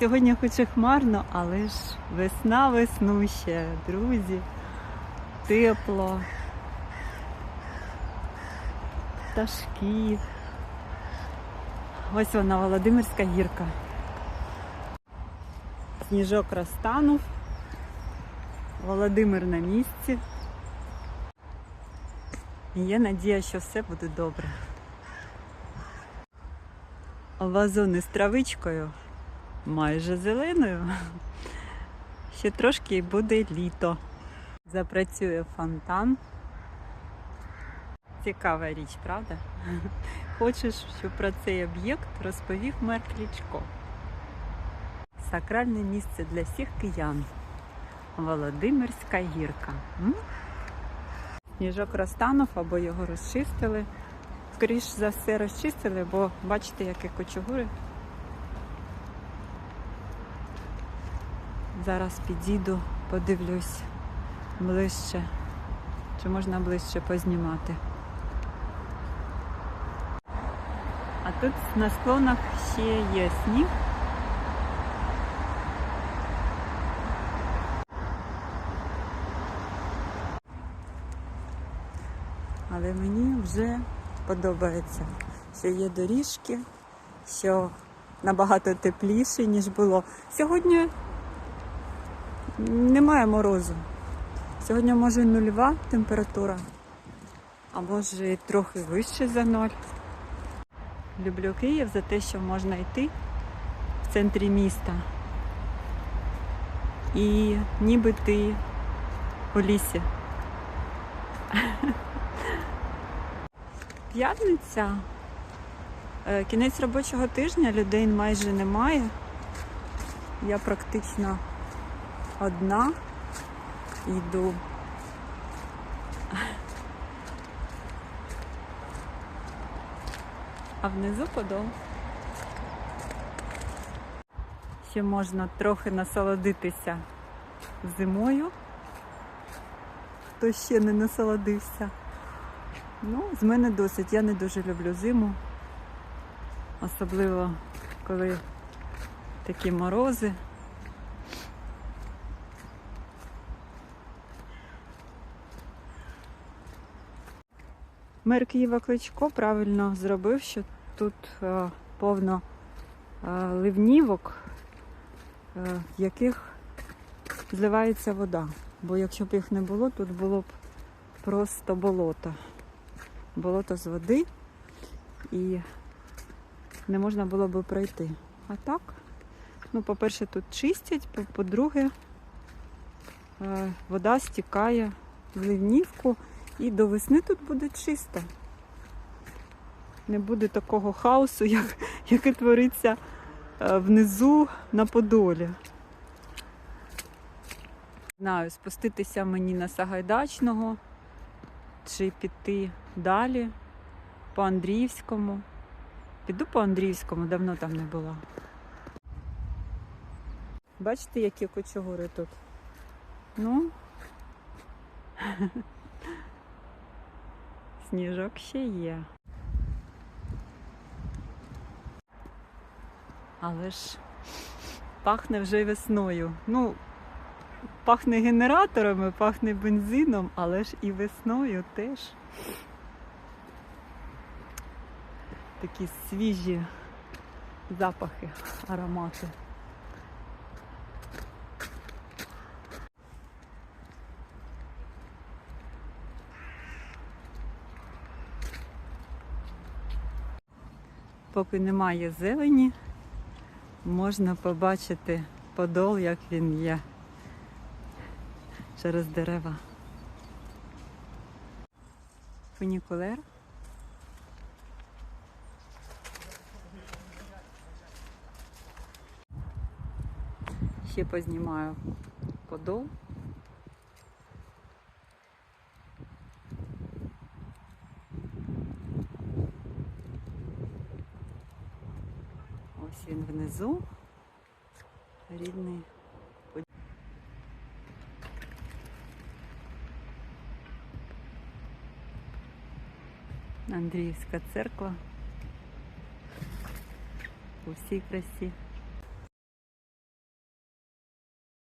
Сьогодні хоч і хмарно, але ж весна веснуща, друзі. Тепло. Пташки. Ось вона Володимирська гірка. Сніжок розтанув. Володимир на місці. І Є надія, що все буде добре. Вазони з травичкою майже зеленою. Ще трошки і буде літо. Запрацює фонтан. Цікава річ, правда? Хочеш, щоб про цей об'єкт розповів мер Клічко. Сакральне місце для всіх киян. Володимирська гірка. М? Сніжок розтанув або його розчистили. Скоріш за все розчистили, бо бачите, які кочугури. Зараз підійду, подивлюсь ближче, чи можна ближче познімати. А тут на склонах ще є сніг. Але мені вже подобається, що є доріжки, що набагато тепліше, ніж було. Сьогодні немає морозу. Сьогодні може нульова температура, а може трохи вище за ноль. Люблю Київ за те, що можна йти в центрі міста. І ніби ти у лісі. П'ятниця. Е, Кінець робочого тижня, людей майже немає. Я практично одна йду. А внизу подол. Ще можна трохи насолодитися зимою. Хто ще не насолодився. Ну, з мене досить. Я не дуже люблю зиму. Особливо, коли такі морози. Мер Києва Кличко правильно зробив, що тут е, повно е, ливнівок, е, в яких зливається вода. Бо якщо б їх не було, тут було б просто болото. Болото з води і не можна було б пройти. А так, ну, по-перше, тут чистять, по- по-друге, е, вода стікає в ливнівку. І до весни тут буде чисто. Не буде такого хаосу, як, який твориться е, внизу на Подолі. Знаю, спуститися мені на Сагайдачного чи піти далі по Андріївському. Піду по Андріївському, давно там не була. Бачите, які кочугури тут? Ну, Сніжок ще є. Але ж пахне вже весною. Ну, пахне генераторами, пахне бензином, але ж і весною теж. Такі свіжі запахи, аромати. Поки немає зелені, можна побачити подол, як він є через дерева. Фунікулер. Ще познімаю подол. Ось він внизу. Рідний. Андріївська церква. У всій красі.